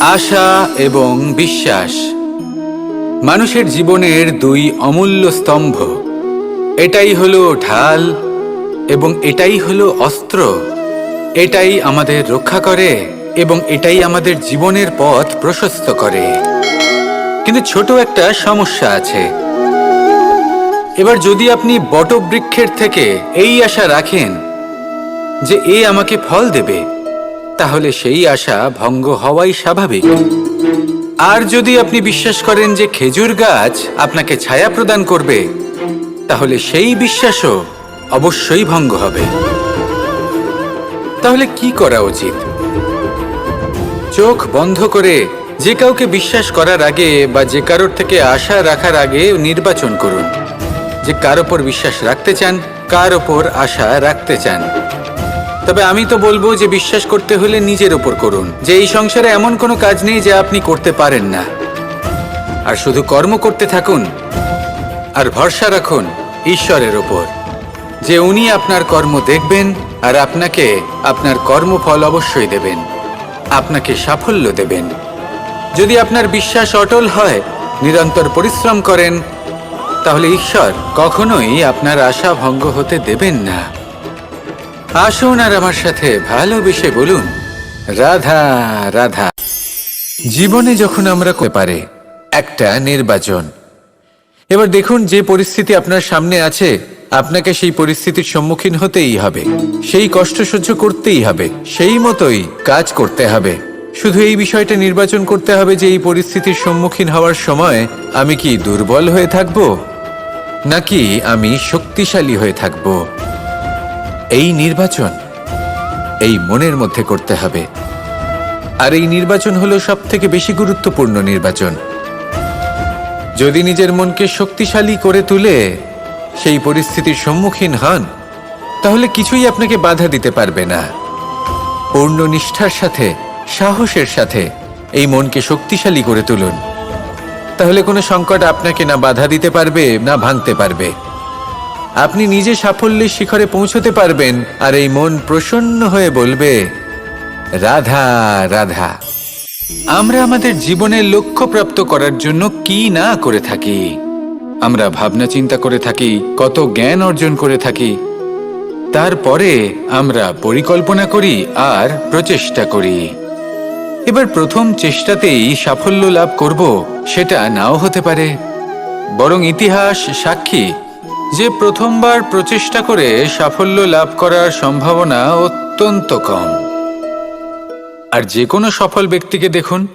আশা এবং বিশ্বাস। মানুষের জীবনের দুই অমূল্য স্তম্ভ। এটাই হলো ঢাল এবং এটাই হলো অস্ত্র। এটাই আমাদের রক্ষা করে এবং এটাই আমাদের জীবনের পথ প্রশস্ত করে। কিন্তু ছোট একটা সমস্যা আছে। এবার যদি আপনি বটবৃক্ষের থেকে এই আশা রাখেন যে এ আমাকে ফল দেবে তাহলে সেই আশা ভঙ্গ হওয়াই স্বাভাবিক। আর যদি আপনি বিশ্বাস করেন যে খেজুর গাছ আপনাকে ছায়া প্রদান করবে, তাহলে সেই বিশ্বাসও অবশ্যই ভঙ্গ হবে। তাহলে কি করা উচিত? চোখ বন্ধ করে যে কাউকে বিশ্বাস করার আগে বা যে কারোর থেকে আশা রাখার আগে নির্বাচন করুন। যে কার ওপর বিশ্বাস রাখতে চান, কার ওপর আশা রাখতে চান। তবে আমি তো বলব যে বিশ্বাস করতে হলে নিজের ওপর করুন, যে এই সংসারে এমন কোনো কাজ নেই যে আপনি করতে পারেন না। আর শুধু কর্ম করতে থাকুন, আর ভরসা রাখুন ঈশ্বরের ওপর যে উনি আপনার কর্ম দেখবেন আর আপনাকে আপনার কর্মফল অবশ্যই দেবেন, আপনাকে সাফল্য দেবেন। যদি আপনার বিশ্বাস অটল হয়, নিরন্তর পরিশ্রম করেন, তাহলে ঈশ্বর কখনোই আপনার আশা ভঙ্গ হতে দেবেন না। আসুন আর আমার সাথে ভালোবেসে বলুন, রাধা রাধা। জীবনে যখন আমরা করতে পারে একটা নির্বাচন। এবার দেখুন যে পরিস্থিতি আপনার সামনে আছে, আপনাকে সেই পরিস্থিতির সম্মুখীন হতেই হবে। সেই কষ্ট সহ্য করতেই হবে, সেই মতোই কাজ করতে হবে। শুধু এই বিষয়টা নির্বাচন করতে হবে যে এই পরিস্থিতির সম্মুখীন হওয়ার সময় আমি কি দুর্বল হয়ে থাকব? নাকি আমি শক্তিশালী হয়ে থাকব? এই নির্বাচন এই মনের মধ্যে করতে হবে। আর এই নির্বাচন হলো সব থেকে বেশি গুরুত্বপূর্ণ নির্বাচন। যদি নিজের মনকে শক্তিশালী করে তুলে সেই পরিস্থিতির সম্মুখীন হন, তাহলে কিছুই আপনাকে বাধা দিতে পারবে না। পূর্ণ নিষ্ঠার সাথে, সাহসের সাথে এই মনকে শক্তিশালী করে তুলুন। তাহলে কোনো সংকট আপনাকে না বাধা দিতে পারবে, না ভাঙতে পারবে। আপনি নিজে সাফল্যের শিখরে পৌঁছতে পারবেন। আর এই মন প্রসন্ন হয়ে বলবে, রাধা রাধা, আমরা আমাদের জীবনের লক্ষ্য প্রাপ্ত করার জন্য কি না করে থাকি? আমরা ভাবনা চিন্তা করে থাকি, কত জ্ঞান অর্জন করে থাকি। তারপরে আমরা পরিকল্পনা করি আর প্রচেষ্টা করি। এবার প্রথম চেষ্টাতেই সাফল্য লাভ করব, সেটা নাও হতে পারে। বরং ইতিহাস সাক্ষী যে প্রথমবার প্রচেষ্টা করে সাফল্য লাভ করার সম্ভাবনা অত্যন্ত কম। আর যে কোনো সফল ব্যক্তিকে দেখুন।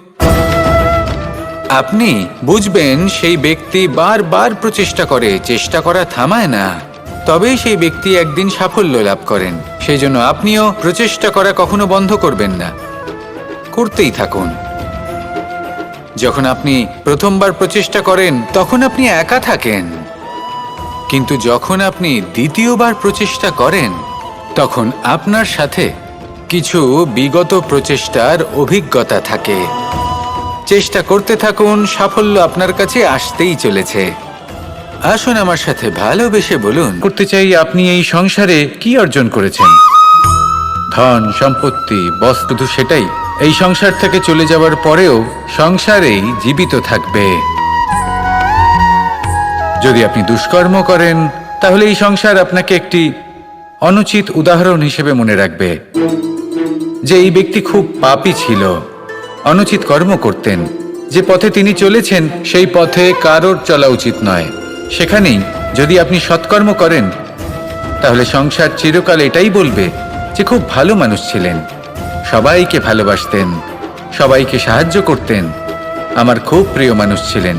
আপনি বুঝবেন সেই ব্যক্তি বারবার প্রচেষ্টা করে, চেষ্টা করা থামায় না। তবেই সেই ব্যক্তি একদিন সাফল্য লাভ করেন। সেই জন্য আপনিও প্রচেষ্টা করা কখনো বন্ধ করবেন না। করতেই থাকুন। যখন আপনি প্রথমবার প্রচেষ্টা করেন, তখন আপনি একা থাকেন। কিন্তু যখন আপনি দ্বিতীয়বার প্রচেষ্টা করেন, তখন আপনার সাথে কিছু বিগত প্রচেষ্টার অভিজ্ঞতা থাকে। চেষ্টা করতে থাকুন, সাফল্য আপনার কাছে আসতেই চলেছে। আসুন আমার সাথে ভালোবেসে বলুন, করতে চাই আপনি এই সংসারে কি অর্জন করেছেন? ধন, সম্পত্তি বস শুধু সেটাই? এই সংসার থেকে চলে যাওয়ার পরেও সংসারেই জীবিত থাকবে। যদি আপনি দুষ্কর্ম করেন, তাহলে এই সংসার আপনাকে একটি অনুচিত উদাহরণ হিসেবে মনে রাখবে। যে এই ব্যক্তি খুব পাপী ছিল, অনুচিত কর্ম করতেন, যে পথে তিনি চলেছেন, সেই পথে কারোর চলা উচিত নয়। সেখানেই যদি আপনি সৎকর্ম করেন, তাহলে সংসার চিরকাল এটাই বলবে যে খুব ভালো মানুষ ছিলেন, সবাইকে ভালোবাসতেন, সবাইকে সাহায্য করতেন, আমার খুব প্রিয় মানুষ ছিলেন।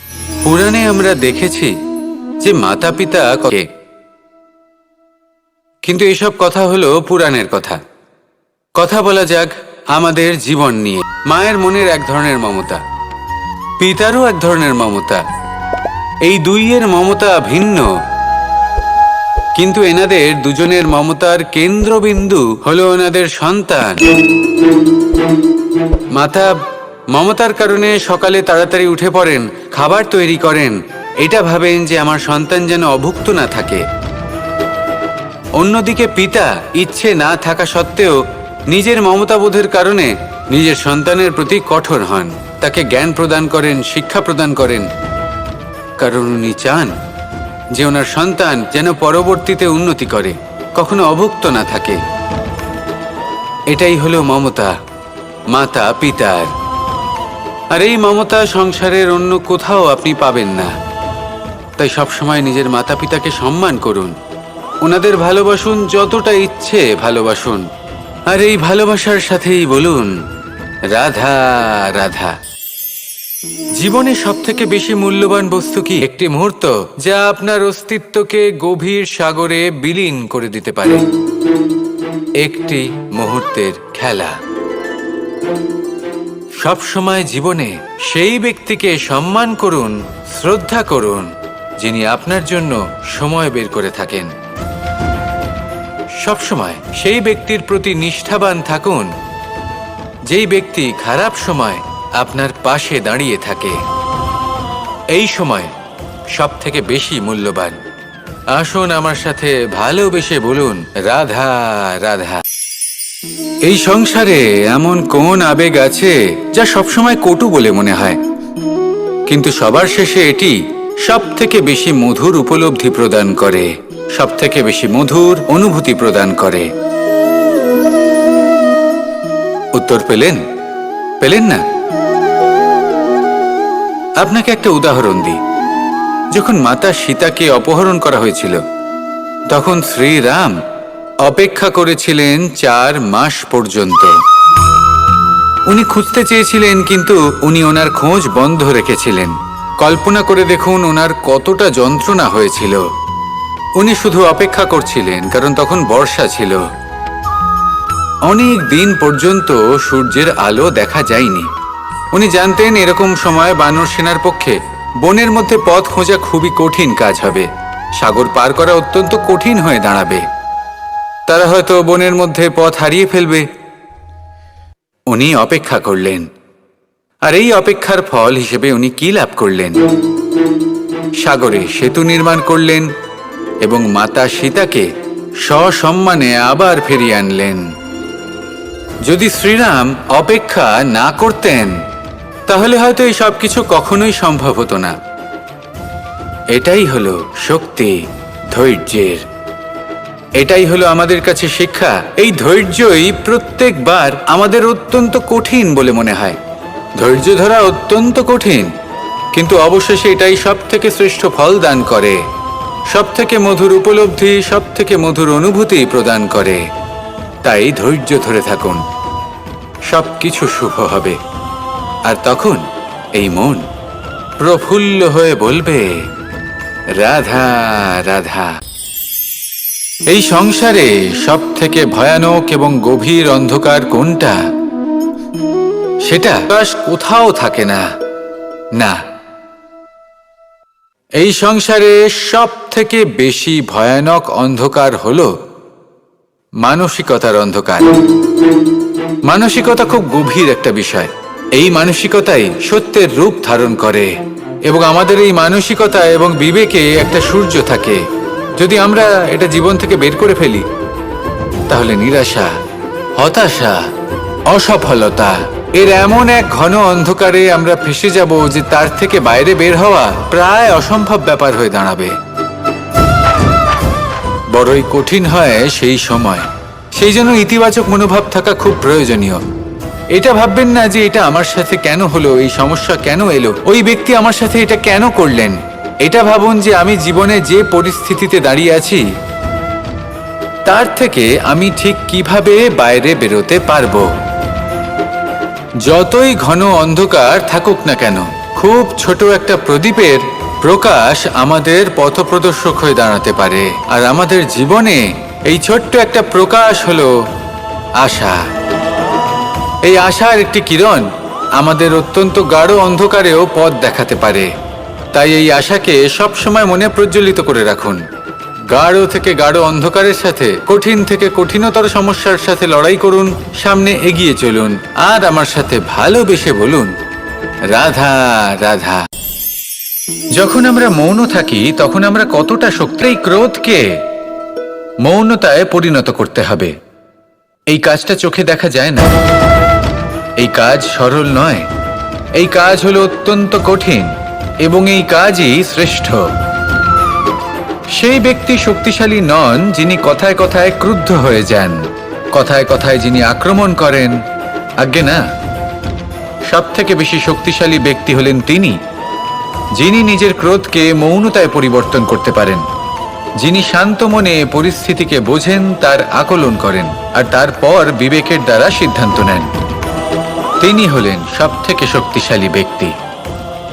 পুরাণে আমরা দেখেছি যে মাতা পিতা কিন্তু এসব কথা হলো পুরাণের কথা। কথা বলা যাক আমাদের জীবন নিয়ে। মায়ের মনের এক ধরনের মমতা, পিতারও এক ধরনের মমতা। এই দুইয়ের মমতা ভিন্ন। কিন্তু এনাদের দুজনের মমতার কেন্দ্রবিন্দু হলো ওনাদের সন্তান। মাতা মমতার কারণে সকালে তাড়াতাড়ি উঠে পড়েন, খাবার তৈরি করেন। এটা ভাবেন যে আমার সন্তান যেন অভুক্ত না থাকে। অন্যদিকে পিতা ইচ্ছে না থাকা সত্ত্বেও নিজের মমতাবোধের কারণে নিজের সন্তানের প্রতি কঠোর হন। তাকে জ্ঞান প্রদান করেন, শিক্ষা প্রদান করেন। কারণ উনি চান যে ওনার সন্তান যেন পরবর্তীতে উন্নতি করে, কখনো অভুক্ত না থাকে। এটাই হলো মমতা মাতা পিতার আর এই মমতা সংসারের অন্য কোথাও আপনি পাবেন না। তাই সবসময় নিজের মাতা পিতাকে সম্মান করুন। ওনাদের ভালোবাসুন যতটা ইচ্ছে ভালোবাসুন। আর এই ভালোবাসার সাথেই বলুন, রাধা রাধা। জীবনে সব থেকে বেশি মূল্যবান বস্তু কি? একটি মুহূর্ত যা আপনার অস্তিত্বকে গভীর সাগরে বিলীন করে দিতে পারে। একটি মুহূর্তের খেলা। সবসময় জীবনে সেই ব্যক্তিকে সম্মান করুন, শ্রদ্ধা করুন, যিনি আপনার জন্য সময় বের করে থাকেন। সবসময় সেই ব্যক্তির প্রতি নিষ্ঠাবান থাকুন, যেই ব্যক্তি খারাপ সময় আপনার পাশে দাঁড়িয়ে থাকে। এই সময় সব থেকে বেশি মূল্যবান। আসুন আমার সাথে ভালোবেসে বলুন, রাধা রাধা। এই সংসারে এমন কোন আবেগ আছে যা সবসময় কটু বলে মনে হয়? কিন্তু সবার শেষে এটি সব থেকে বেশি মধুর উপলব্ধি প্রদান করে সব থেকে বেশি মধুর অনুভূতি প্রদান করে। উত্তর পেলেন? পেলেন না? আপনাকে একটা উদাহরণ দিই। যখন মাতা সীতাকে অপহরণ করা হয়েছিল, তখন শ্রীরাম অপেক্ষা করেছিলেন চার মাস পর্যন্ত। উনি খুঁজতে চেয়েছিলেন, কিন্তু উনি ওনার খোঁজ বন্ধ রেখেছিলেন। কল্পনা করে দেখুন ওনার কতটা যন্ত্রণা হয়েছিল। উনি শুধু অপেক্ষা করছিলেন, কারণ তখন বর্ষা ছিল। অনেক দিন পর্যন্ত সূর্যের আলো দেখা যায়নি। উনি জানতেন এরকম সময় বানর সেনার পক্ষে বনের মধ্যে পথ খোঁজা খুবই কঠিন কাজ হবে। সাগর পার করা অত্যন্ত কঠিন হয়ে দাঁড়াবে। তারা হয়তো বনের মধ্যে পথ হারিয়ে ফেলবে। উনি অপেক্ষা করলেন। আর এই অপেক্ষার ফল হিসেবে উনি কি লাভ করলেন? সাগরে সেতু নির্মাণ করলেন এবং মাতা সীতাকে সসম্মানে আবার ফিরিয়ে আনলেন। যদি শ্রীরাম অপেক্ষা না করতেন, তাহলে হয়তো এই সব কিছু কখনোই সম্ভব হতো না। এটাই হলো শক্তি ধৈর্যের এটাই হলো আমাদের কাছে শিক্ষা। এই ধৈর্যই প্রত্যেকবার আমাদের অত্যন্ত কঠিন বলে মনে হয়। ধৈর্য ধরা অত্যন্ত কঠিন, কিন্তু অবশেষে এটাই সব থেকে শ্রেষ্ঠ ফল দান করে। সব থেকে মধুর উপলব্ধি সব থেকে মধুর অনুভূতি প্রদান করে। তাই ধৈর্য ধরে থাকুন। সব কিছু শুভ হবে। আর তখন এই মন প্রফুল্ল হয়ে বলবে, রাধা রাধা। এই সংসারে সব থেকে ভয়ানক এবং গভীর অন্ধকার কোনটা? সেটা কোথাও থাকে না। না। এই সংসারে সব থেকে বেশি ভয়ানক অন্ধকার হল মানসিকতার অন্ধকার। মানসিকতা খুব গভীর একটা বিষয়। এই মানসিকতাই সত্যের রূপ ধারণ করে এবং আমাদের এই মানসিকতা এবং বিবেকে একটা সূর্য থাকে। যদি আমরা এটা জীবন থেকে বের করে ফেলি, তাহলে নিরাশা, হতাশা, অসফলতা, এর এমন এক ঘন অন্ধকারে আমরা ফেসে যাব যে তার থেকে বাইরে বের হওয়া প্রায় অসম্ভব ব্যাপার হয়ে দাঁড়াবে। বড়ই কঠিন হয় সেই সময়। সেই জন্য ইতিবাচক মনোভাব থাকা খুব প্রয়োজনীয়। এটা ভাববেন না যে এটা আমার সাথে কেন হলো, এই সমস্যা কেন এলো, ওই ব্যক্তি আমার সাথে এটা কেন করলেন। এটা ভাবুন যে আমি জীবনে যে পরিস্থিতিতে দাঁড়িয়ে আছি, তার থেকে আমি ঠিক কীভাবে বাইরে বেরোতে পারব? যতই ঘন অন্ধকার থাকুক না কেন, খুব ছোট একটা প্রদীপের প্রকাশ আমাদের পথপ্রদর্শক হয়ে দাঁড়াতে পারে। আর আমাদের জীবনে এই ছোট্ট একটা প্রকাশ হলো আশা। এই আশার একটি কিরণ আমাদের অত্যন্ত গাঢ় অন্ধকারেও পথ দেখাতে পারে। তাই এই আশাকে সবসময় মনে প্রজ্বলিত করে রাখুন। গাঢ় থেকে গাঢ় অন্ধকারের সাথে, কঠিন থেকে কঠিনতর সমস্যার সাথে লড়াই করুন, সামনে এগিয়ে চলুন, আর আমার সাথে ভালোবেসে বলুন, রাধা রাধা। যখন আমরা মৌন থাকি, তখন আমরা কতটা শক্তি, এই ক্রোধকে মৌনতায় পরিণত করতে হবে। এই কাজটা চোখে দেখা যায় না। এই কাজ সরল নয়। এই কাজ হলো অত্যন্ত কঠিন। এবং এই কাজই শ্রেষ্ঠ। সেই ব্যক্তি শক্তিশালী নন, যিনি কথায় কথায় ক্রুদ্ধ হয়ে যান। কথায় কথায় যিনি আক্রমণ করেন, আজ্ঞে না। সব থেকে বেশি শক্তিশালী ব্যক্তি হলেন তিনি, যিনি নিজের ক্রোধকে মৌনতায় পরিবর্তন করতে পারেন। যিনি শান্ত মনে পরিস্থিতিকে বোঝেন, তার আকলন করেন, আর তারপর বিবেকের দ্বারা সিদ্ধান্ত নেন। তিনি হলেন সব থেকে শক্তিশালী ব্যক্তি।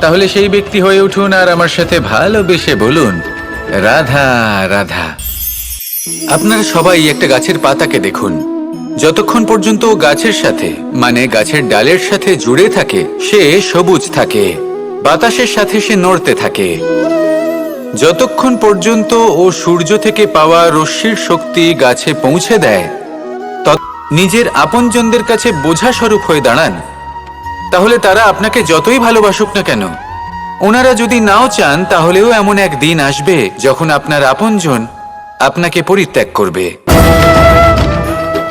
তাহলে সেই ব্যক্তি হয়ে উঠুন আর আমার সাথে ভালোবেসে বলুন, রাধা রাধা। আপনারা সবাই একটা গাছের পাতাকে দেখুন। যতক্ষণ পর্যন্ত গাছের সাথে মানে গাছের ডালের সাথে জুড়ে থাকে, সে সবুজ থাকে, বাতাসের সাথে সে নড়তে থাকে। যতক্ষণ পর্যন্ত ও সূর্য থেকে পাওয়া রশ্মির শক্তি গাছে পৌঁছে দেয় নিজের আপনজনদের কাছে বোঝা স্বরূপ হয়ে দাঁড়ান। তাহলে তারা আপনাকে যতই ভালোবাসুক না কেন। ওনারা যদি নাও চান, তাহলেও এমন এক দিন আসবে যখন আপনার আপনজন আপনাকে পরিত্যাগ করবে।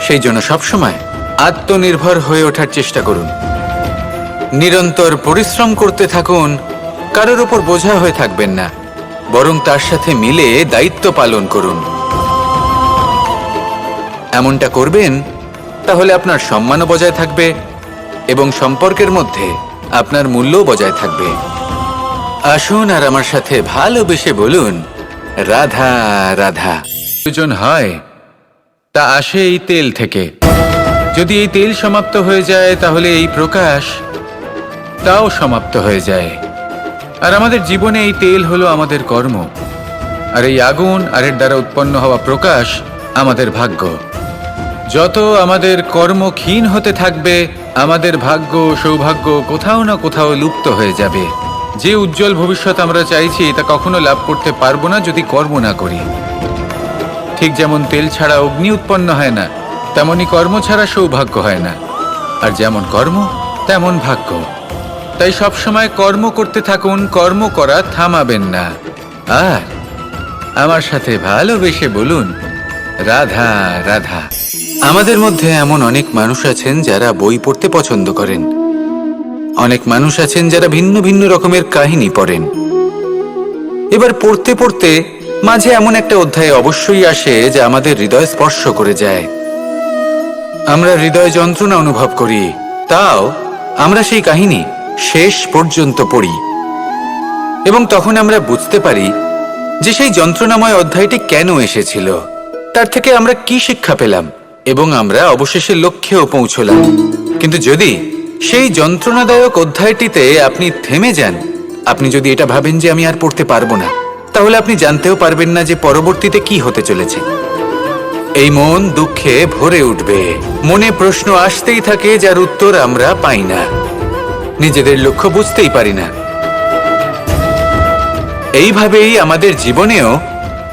সেই জন্য সবসময় আত্মনির্ভর হয়ে ওঠার চেষ্টা করুন। নিরন্তর পরিশ্রম করতে থাকুন, কারোর ওপর বোঝা হয়ে থাকবেন না, বরং তার সাথে মিলে দায়িত্ব পালন করুন। এমনটা করবেন, তাহলে আপনার সম্মানও বজায় থাকবে এবং সম্পর্কের মধ্যে আপনার মূল্যও বজায় থাকবে। আসুন আর আমার সাথে ভালোবেসে বলুন, রাধা রাধা। প্রয়োজন হয়, তা আসে এই তেল থেকে। যদি এই তেল সমাপ্ত হয়ে যায়, তাহলে এই প্রকাশ তাও সমাপ্ত হয়ে যায়। আর আমাদের জীবনে এই তেল হলো আমাদের কর্ম। আর এই আগুন, আর এর দ্বারা উৎপন্ন হওয়া প্রকাশ আমাদের ভাগ্য। যত আমাদের কর্ম ক্ষীণ হতে থাকবে আমাদের ভাগ্য সৌভাগ্য কোথাও না কোথাও লুপ্ত হয়ে যাবে। যে উজ্জ্বল ভবিষ্যৎ আমরা চাইছি, তা কখনো লাভ করতে পারব না যদি কর্ম না করি। ঠিক যেমন তেল ছাড়া অগ্নি উৎপন্ন হয় না, তেমনি কর্ম ছাড়া সৌভাগ্য হয় না। আর যেমন কর্ম, তেমন ভাগ্য। তাই সবসময় কর্ম করতে থাকুন, কর্ম করা থামাবেন না। আর আমার সাথে ভালোবেসে বলুন, রাধা রাধা। আমাদের মধ্যে এমন অনেক মানুষ আছেন যারা বই পড়তে পছন্দ করেন। অনেক মানুষ আছেন যারা ভিন্ন ভিন্ন রকমের কাহিনী পড়েন। এবার পড়তে পড়তে মাঝে এমন একটা অধ্যায় অবশ্যই আসে যা আমাদের হৃদয় স্পর্শ করে যায়। আমরা হৃদয় যন্ত্রণা অনুভব করি, তাও আমরা সেই কাহিনী শেষ পর্যন্ত পড়ি। এবং তখন আমরা বুঝতে পারি যে সেই যন্ত্রণাময় অধ্যায়টি কেন এসেছিল, তার থেকে আমরা কি শিক্ষা পেলাম। এবং আমরা অবশেষে লক্ষ্যেও পৌঁছলাম। কিন্তু যদি সেই যন্ত্রণাদায়ক অধ্যায়টিতে আপনি থেমে যান, আপনি যদি এটা ভাবেন যে আমি আর পড়তে পারব না, তাহলে আপনি জানতেও পারবেন না যে পরবর্তীতে কি হতে চলেছে। এই মন দুঃখে ভরে উঠবে। মনে প্রশ্ন আসতেই থাকে, যার উত্তর আমরা পাই না। নিজেদের লক্ষ্য বুঝতেই পারি না। এইভাবেই আমাদের জীবনেও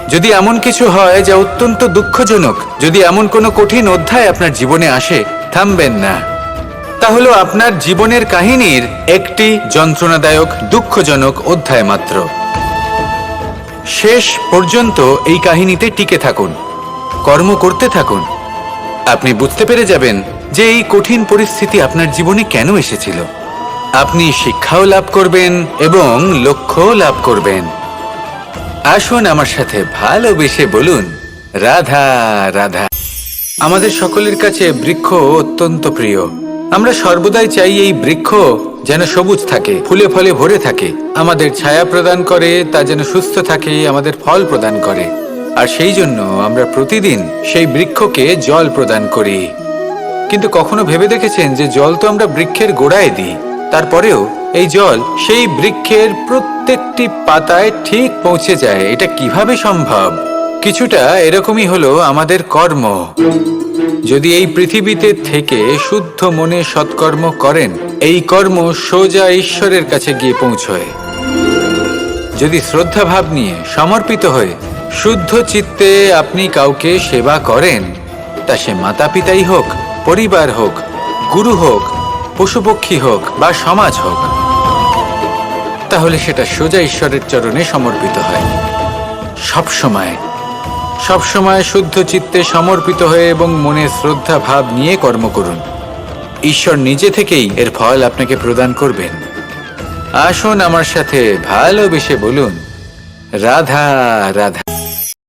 যদি এমন কিছু হয় যা অত্যন্ত দুঃখজনক, যদি এমন কোনো কঠিন অধ্যায় আপনার জীবনে আসে, থামবেন না। তাহলে আপনার জীবনের কাহিনীর একটি যন্ত্রণাদায়ক, দুঃখজনক অধ্যায় মাত্র। শেষ পর্যন্ত এই কাহিনীতে টিকে থাকুন, কর্ম করতে থাকুন। আপনি বুঝতে পেরে যাবেন যে এই কঠিন পরিস্থিতি আপনার জীবনে কেন এসেছিল। আপনি শিক্ষাও লাভ করবেন এবং লক্ষ্যও লাভ করবেন। আসুন আমার সাথে ভালোবেসে বলুন, রাধা রাধা। আমাদের সকলের কাছে বৃক্ষ অত্যন্ত প্রিয়। আমরা সর্বদাই চাই এই বৃক্ষ যেন সবুজ থাকে, ফুলে ফলে ভরে থাকে। আমাদের ছায়া প্রদান করে, তা যেন সুস্থ থাকে, আমাদের ফল প্রদান করে। আর সেই জন্য আমরা প্রতিদিন সেই বৃক্ষকে জল প্রদান করি। কিন্তু কখনো ভেবে দেখেছেন যে জল তো আমরা বৃক্ষের গোড়ায় দিই? তারপরেও এই জল সেই বৃক্ষের প্রত্যেকটি পাতায় ঠিক পৌঁছে যায়। এটা কীভাবে সম্ভব? কিছুটা এরকমই হলো আমাদের কর্ম। যদি এই পৃথিবীতে থেকে শুদ্ধ মনে সৎকর্ম করেন, এই কর্ম সোজা ঈশ্বরের কাছে গিয়ে পৌঁছয়। যদি শ্রদ্ধাভাব নিয়ে সমর্পিত হয়ে শুদ্ধ চিত্তে আপনি কাউকে সেবা করেন, তা সে মাতা পিতাই হোক, পরিবার হোক, গুরু হোক পশুপক্ষী হোক বা সমাজ হোক, তাহলে সেটা সোজা ঈশ্বরের চরণে সমর্পিত হয়। সব সময় সব সময় শুদ্ধ চিত্তে সমর্পিত হয়ে এবং মনে শ্রদ্ধা ভাব নিয়ে কর্ম করুন। ঈশ্বর নিজে থেকেই এর ফল আপনাকে প্রদান করবেন। আসুন আমার সাথে ভালোবেসে বলুন, রাধা রাধা।